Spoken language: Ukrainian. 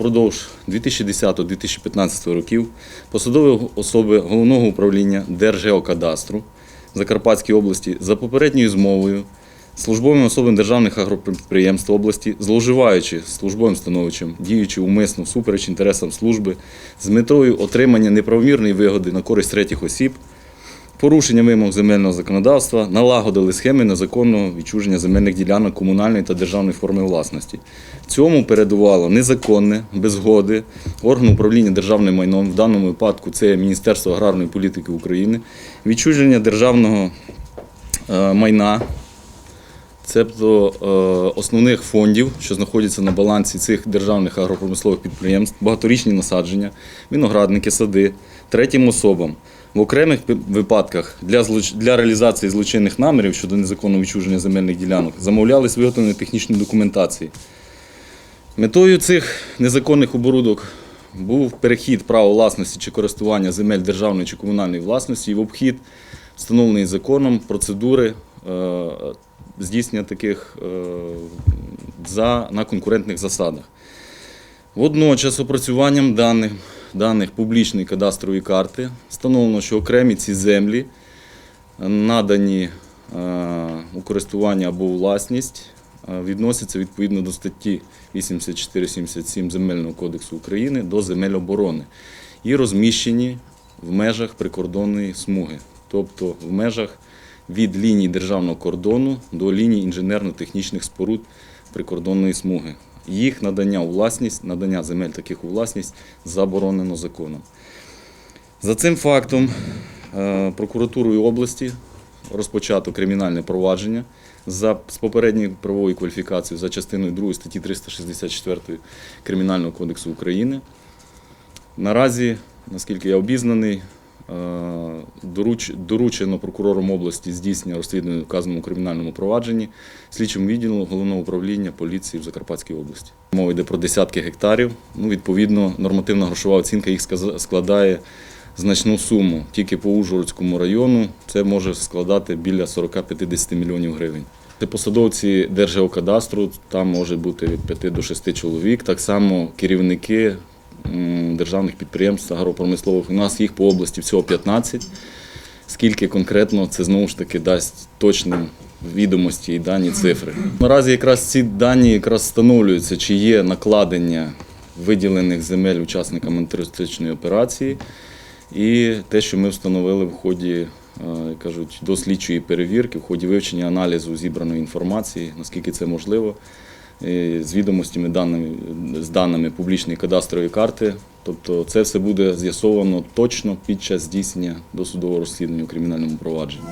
упродовж 2010-2015 років посадові особи головного управління Держгеокадастру Закарпатської області за попередньою змовою службовими особами державних агропідприємств області, зловживаючи службовим становищем, діючи умисно всупереч інтересам служби з метою отримання неправомірної вигоди на користь третіх осіб, порушення вимог земельного законодавства, налагодили схеми незаконного відчуження земельних ділянок комунальної та державної форми власності. Цьому передувало незаконне, без згоди органу управління державним майном, в даному випадку це Міністерство аграрної політики України, відчуження державного е, майна Цебто е, основних фондів, що знаходяться на балансі цих державних агропромислових підприємств, багаторічні насадження, виноградники, сади, третім особам. В окремих випадках для, для реалізації злочинних намірів щодо незаконного відчуження земельних ділянок замовлялись виготовлення технічної документації. Метою цих незаконних оборудок був перехід права власності чи користування земель державної чи комунальної власності і в обхід встановленої законом процедури е, здійснення таких е, за, на конкурентних засадах. Водночас опрацюванням даних, даних публічної кадастрової карти встановлено, що окремі ці землі надані е, у користування або власність е, відносяться відповідно до статті 84-77 Земельного кодексу України до земель оборони і розміщені в межах прикордонної смуги, тобто в межах від лінії державного кордону до лінії інженерно-технічних споруд прикордонної смуги. Їх надання у власність, надання земель таких у власність заборонено законом. За цим фактом е, прокуратурою області розпочато кримінальне провадження за, з попередньою правовою кваліфікацією за частиною 2 статті 364 Кримінального кодексу України. Наразі, наскільки я обізнаний, доручено прокурором області здійснення розслідування в вказаному кримінальному провадженні слідчому відділу головного управління поліції в Закарпатській області. Мова йде про десятки гектарів. Ну, відповідно, нормативна грошова оцінка їх складає значну суму. Тільки по Ужгородському району це може складати біля 40-50 мільйонів гривень. Це посадовці Держгеокадастру, там може бути від 5 до 6 чоловік. Так само керівники державних підприємств агропромислових. У нас їх по області всього 15. Скільки конкретно це знову ж таки дасть точні відомості і дані цифри. Наразі якраз ці дані якраз встановлюються, чи є накладення виділених земель учасникам антитерористичної операції, і те, що ми встановили в ході е, кажуть, дослідчої перевірки, в ході вивчення аналізу зібраної інформації, наскільки це можливо, з відомостями даними, з даними публічної кадастрової карти. Тобто це все буде з'ясовано точно під час здійснення досудового розслідування у кримінальному провадженні.